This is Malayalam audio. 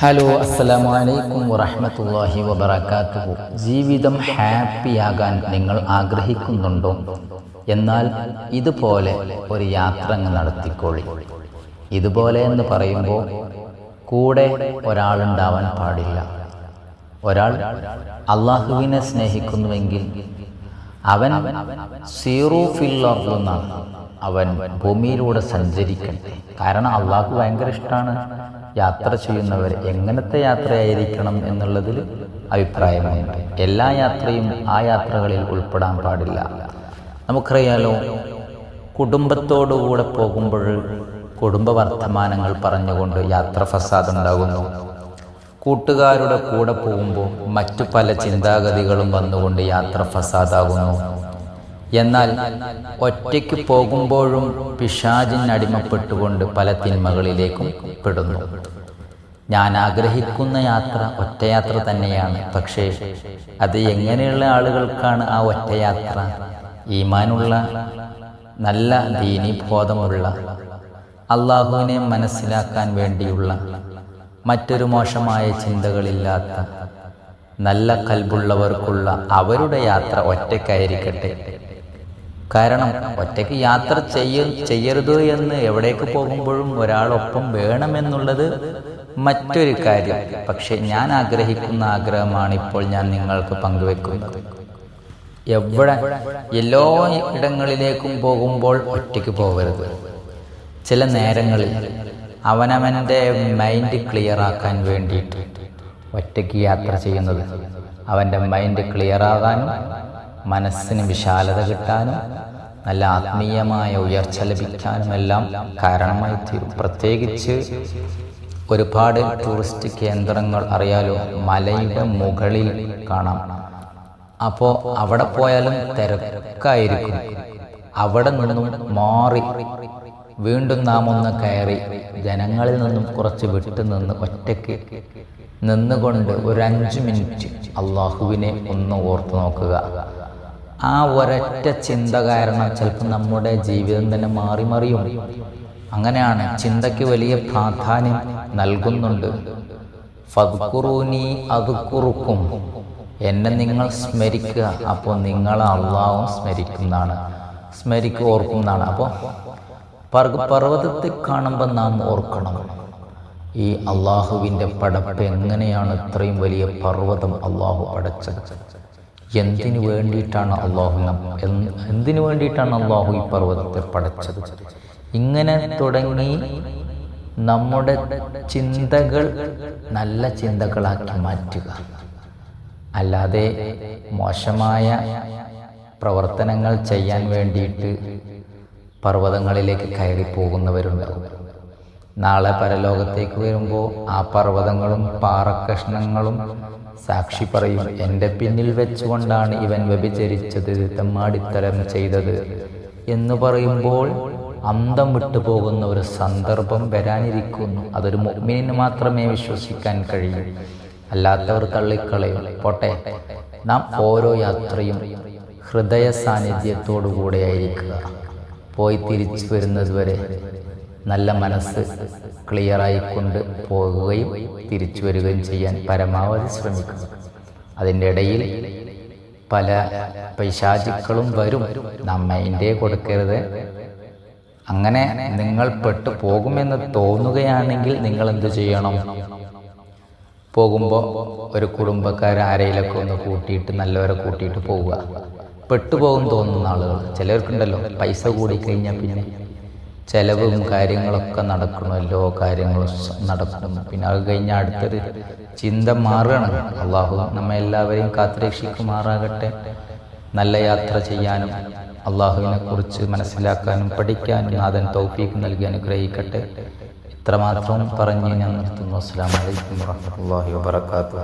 ഹലോ അസ്സലാമു അലൈക്കും വറഹ്മത്തുള്ളാഹി വബറകാതുഹു ജീവിതം ഹാപ്പിയാകാൻ നിങ്ങൾ ആഗ്രഹിക്കുന്നുണ്ടോ? എന്നാൽ ഇതുപോലെ ഒരു യാത്ര അങ്ങ് നടത്തിക്കോളി. ഇതുപോലെ എന്ന് പറയുമ്പോൾ കൂടെ ഒരാളുണ്ടാവാൻ പാടില്ല. ഒരാൾ അള്ളാഹുവിനെ സ്നേഹിക്കുന്നുവെങ്കിൽ അവൻ സീറോ ഫില്ലർന്നാണ് അവൻ ഭൂമിയിലൂടെ സഞ്ചരിക്കട്ടെ. കാരണം അള്ളാഹു ഭയങ്കര ഇഷ്ടമാണ്. യാത്ര ചെയ്യുന്നവർ എങ്ങനത്തെ യാത്രയായിരിക്കണം എന്നുള്ളതിൽ അഭിപ്രായമുണ്ട്. എല്ലാ യാത്രയും ആ യാത്രകളിൽ ഉൾപ്പെടാൻ പാടില്ല. നമുക്കറിയാലോ കുടുംബത്തോടുകൂടെ പോകുമ്പോൾ കുടുംബ വർത്തമാനങ്ങൾ പറഞ്ഞുകൊണ്ട് യാത്ര ഫസാദ് ഉണ്ടാകുന്നു. കൂട്ടുകാരുടെ കൂടെ പോകുമ്പോൾ മറ്റു പല ചിന്താഗതികളും വന്നുകൊണ്ട് യാത്ര ഫസാദാകുന്നു. എന്നാൽ ഒറ്റയ്ക്ക് പോകുമ്പോഴും പിശാചിന് അടിമപ്പെട്ടുകൊണ്ട് പല തിന്മകളിലേക്കും പെടുന്നു. ഞാൻ ആഗ്രഹിക്കുന്ന യാത്ര ഒറ്റയാത്ര തന്നെയാണ്. പക്ഷേ അത് എങ്ങനെയുള്ള ആളുകൾക്കാണ് ആ ഒറ്റയാത്ര? ഈമാനുള്ള നല്ല ദീനീബോധമുള്ള അള്ളാഹുവിനെ മനസ്സിലാക്കാൻ വേണ്ടിയുള്ള മറ്റൊരു മോശമായ ചിന്തകളില്ലാത്ത നല്ല കൽബുള്ളവർക്കുള്ള അവരുടെ യാത്ര ഒറ്റയ്ക്കായിരിക്കട്ടെ. കാരണം ഒറ്റയ്ക്ക് യാത്ര ചെയ്യ ചെയ്യരുത് എന്ന് എവിടേക്ക് പോകുമ്പോഴും ഒരാളൊപ്പം വേണമെന്നുള്ളത് മറ്റൊരു കാര്യം. പക്ഷെ ഞാൻ ആഗ്രഹിക്കുന്ന ആഗ്രഹമാണ് ഇപ്പോൾ ഞാൻ നിങ്ങൾക്ക് പങ്കുവെക്കുന്നത്. എവിടെ എല്ലാ ഇടങ്ങളിലേക്കും പോകുമ്പോൾ ഒറ്റയ്ക്ക് പോകരുത്. ചില നേരങ്ങളിൽ അവനവന്റെ മൈൻഡ് ക്ലിയർ ആക്കാൻ വേണ്ടിയിട്ട് ഒറ്റയ്ക്ക് യാത്ര ചെയ്യുന്നത്. അവന്റെ മൈൻഡ് ക്ലിയർ ആകാനും മനസ്സിന് വിശാലത കിട്ടാനും നല്ല ആത്മീയമായ ഉയർച്ച ലഭിക്കാനും എല്ലാം കാരണമായി തീരും പ്രത്യേകിച്ച് ഒരുപാട് ടൂറിസ്റ്റ് കേന്ദ്രങ്ങൾ അറിയാലോ മലയുടെ മുകളിൽ കാണാം. അപ്പോൾ അവിടെ പോയാലും തിരക്കായിരിക്കും. അവിടെ നിന്നും മാറി വീണ്ടും നാം ഒന്ന് കയറി ജനങ്ങളിൽ നിന്നും കുറച്ച് വിട്ടു നിന്ന് ഒറ്റയ്ക്ക് നിന്നുകൊണ്ട് ഒരു അഞ്ച് മിനിറ്റ് അള്ളാഹുവിനെ ഒന്ന് ഓർത്തു നോക്കുക. ആ ഒരൊറ്റ ചിന്ത കാരണം ചിലപ്പോൾ നമ്മുടെ ജീവിതം തന്നെ മാറി മറിയും. അങ്ങനെയാണ് ചിന്തയ്ക്ക് വലിയ പ്രാധാന്യം നൽകുന്നുണ്ട്. ഫദ്കുറൂനി അതുക്കുറുക്കും എന്നെ നിങ്ങൾ സ്മരിക്കുക. അപ്പോൾ നിങ്ങൾ അള്ളാഹും സ്മരിക്കുന്നതാണ്. സ്മരിക്കുക ഓർക്കുന്നതാണ്. അപ്പോൾ പർവതത്തെ കാണുമ്പോൾ നാം ഓർക്കണം. ഈ അള്ളാഹുവിന്റെ പടപ്പ് എങ്ങനെയാണ് ഇത്രയും വലിയ പർവതം അള്ളാഹു പടച്ചത്? എന്തിനു വേണ്ടിയിട്ടാണ് അള്ളാഹു എന്തിനു വേണ്ടിയിട്ടാണ് അള്ളാഹു ഈ പർവതത്തെ പടച്ചത്? ഇങ്ങനെ തുടങ്ങി നമ്മുടെ ചിന്തകൾ നല്ല ചിന്തകളാക്കി മാറ്റുക. അല്ലാതെ മോശമായ പ്രവർത്തനങ്ങൾ ചെയ്യാൻ വേണ്ടിയിട്ട് പർവതങ്ങളിലേക്ക് കയറി പോകുന്നവരുണ്ടാവും നാളെ പരലോകത്തേക്ക് വരുമ്പോൾ ആ പർവതങ്ങളും പാറക്കഷ്ണങ്ങളും സാക്ഷി പറയും. എന്റെ പിന്നിൽ വെച്ചുകൊണ്ടാണ് ഇവൻ വ്യഭിചരിച്ചത് തെമ്മാടിത്തരം ചെയ്തത് എന്ന് പറയുമ്പോൾ അന്തം വിട്ടു പോകുന്ന ഒരു സന്ദർഭം വരാനിരിക്കുന്നു. അതൊരു മുഗ്മിനിന് മാത്രമേ വിശ്വസിക്കാൻ കഴിയൂ. അല്ലാത്തവർ തള്ളിക്കളയും. പോട്ടെ. നാം ഓരോ യാത്രയും ഹൃദയ സാന്നിധ്യത്തോടു കൂടെയായിരിക്കുക പോയി തിരിച്ചു വരുന്നത് വരെ നല്ല മനസ്സ് ക്ലിയറായിക്കൊണ്ട് പോകുകയും തിരിച്ചു വരികയും ചെയ്യാൻ പരമാവധി ശ്രമിക്കുക അതിന്റെ ഇടയിൽ പല പൈശാചിക്കളും വരും. നാം മൈൻഡേ കൊടുക്കരുത്. അങ്ങനെ നിങ്ങൾ പെട്ടു പോകുമെന്ന് തോന്നുകയാണെങ്കിൽ നിങ്ങൾ എന്ത് ചെയ്യണം? പോകുമ്പോൾ ഒരു കുടുംബക്കാർ ആരെയിലൊക്കെ ഒന്ന് കൂട്ടിയിട്ട് നല്ലവരെ കൂട്ടിയിട്ട് പോവുക. പെട്ടുപോകും തോന്നുന്ന ആളുകൾ. ചിലർക്കുണ്ടല്ലോ പൈസ കൂടിക്കഴിഞ്ഞാൽ പിന്നെ ചെലവും കാര്യങ്ങളൊക്കെ നടക്കണമല്ലോ കാര്യങ്ങളും നടക്കും പിന്നെ അത് കഴിഞ്ഞ അടുത്തൊരു ചിന്ത മാറുകയാണ്. അള്ളാഹു നമ്മെ എല്ലാവരെയും കാത്തുരക്ഷിക്കുമാറാകട്ടെ നല്ല യാത്ര ചെയ്യാനും അള്ളാഹുവിനെ കുറിച്ച് മനസ്സിലാക്കാനും പഠിക്കാനും നാഥൻ തൗഫീക്ക് നൽകി അനുഗ്രഹിക്കട്ടെ. ഇത്രമാത്രം പറഞ്ഞ് ഞാൻ നിർത്തുന്നു. അസ്സാം വലൈക്കും വാഹമത്തല്ലാഹി വാബർക്കാത്തു